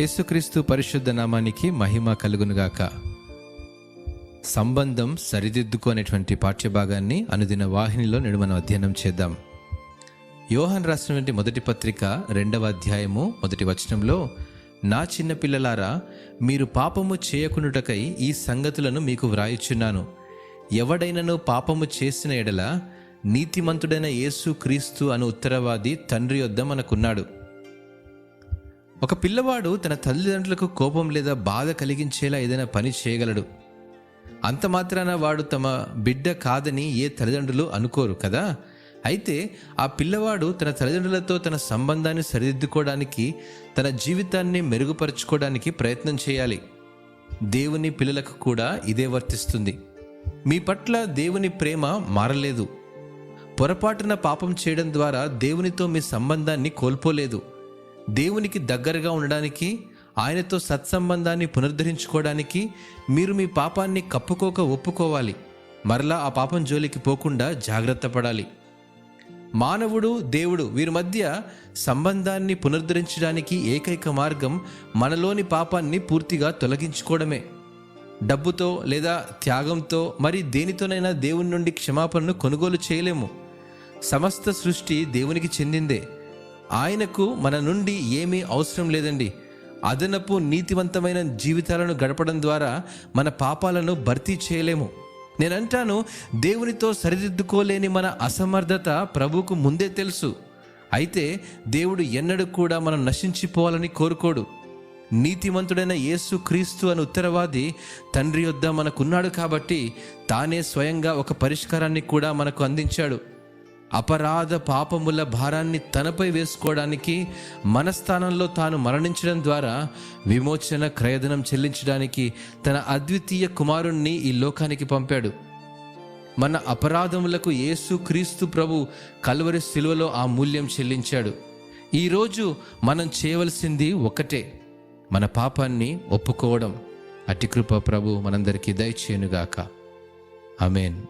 యేసుక్రీస్తు పరిశుద్ధ నామానికి మహిమ కలుగునుగాక. సంబంధం సరిదిద్దుకోనేటువంటి పాఠ్యభాగాన్ని అనుదిన వాహినిలో నేడు మనం అధ్యయనం చేద్దాం. యోహన్ రాసినటువంటి మొదటి పత్రిక రెండవ అధ్యాయము మొదటి వచనంలో నా చిన్న పిల్లలారా మీరు పాపము చేయకుండుటకై ఈ సంగతులను మీకు వ్రాయిచున్నాను. ఎవడైనను పాపము చేసిన ఎడల నీతిమంతుడైన యేసు క్రీస్తు అను ఉత్తరవాది తండ్రి యొద్ద మనకున్నాడు. ఒక పిల్లవాడు తన తల్లిదండ్రులకు కోపం లేదా బాధ కలిగించేలా ఏదైనా పని చేయగలడు. అంత మాత్రాన వాడు తమ బిడ్డ కాదని ఏ తల్లిదండ్రులు అనుకోరు కదా? అయితే ఆ పిల్లవాడు తన తల్లిదండ్రులతో తన సంబంధాన్ని సరిదిద్దుకోవడానికి తన జీవితాన్ని మెరుగుపరుచుకోవడానికి ప్రయత్నం చేయాలి. దేవుని పిల్లలకు కూడా ఇదే వర్తిస్తుంది. మీ పట్ల దేవుని ప్రేమ మారలేదు. పొరపాటున పాపం చేయడం ద్వారా దేవునితో మీ సంబంధాన్ని కోల్పోలేదు. దేవునికి దగ్గరగా ఉండడానికి ఆయనతో సత్సంబంధాన్ని పునరుద్ధరించుకోవడానికి మీరు మీ పాపాన్ని కప్పుకోక ఒప్పుకోవాలి. మరలా ఆ పాపం జోలికి పోకుండా జాగ్రత్త పడాలి. మానవుడు దేవుడు వీరి మధ్య సంబంధాన్ని పునరుద్ధరించడానికి ఏకైక మార్గం మనలోని పాపాన్ని పూర్తిగా తొలగించుకోవడమే. డబ్బుతో లేదా త్యాగంతో మరి దేనితోనైనా దేవుని నుండి క్షమాపణను కొనుగోలు చేయలేము. సమస్త సృష్టి దేవునికి చెందిందే. ఆయనకు మన నుండి ఏమీ అవసరం లేదండి. అదనపు నీతివంతమైన జీవితాలను గడపడం ద్వారా మన పాపాలను భర్తీ చేయలేము. నేనంటాను దేవునితో సరిదిద్దుకోలేని మన అసమర్థత ప్రభువుకు ముందే తెలుసు. అయితే దేవుడు ఎన్నడూ కూడా మనం నశించిపోవాలని కోరుకోడు. నీతిమంతుడైన యేసు క్రీస్తు అని ఉత్తరవాది తండ్రి యొద్ద మనకున్నాడు కాబట్టి తానే స్వయంగా ఒక పరిష్కారాన్ని కూడా మనకు అందించాడు. అపరాధ పాపముల భారాన్ని తనపై వేసుకోవడానికి మన స్థానంలో తాను మరణించడం ద్వారా విమోచన క్రయధనం చెల్లించడానికి తన అద్వితీయ కుమారుణ్ణి ఈ లోకానికి పంపాడు. మన అపరాధములకు యేసు క్రీస్తు ప్రభు కలువరి శిలువలో ఆ మూల్యం చెల్లించాడు. ఈరోజు మనం చేయవలసింది ఒకటే మన పాపాన్ని ఒప్పుకోవడం. అటికృప ప్రభు మనందరికీ దయచేయునుగాక. అమేన్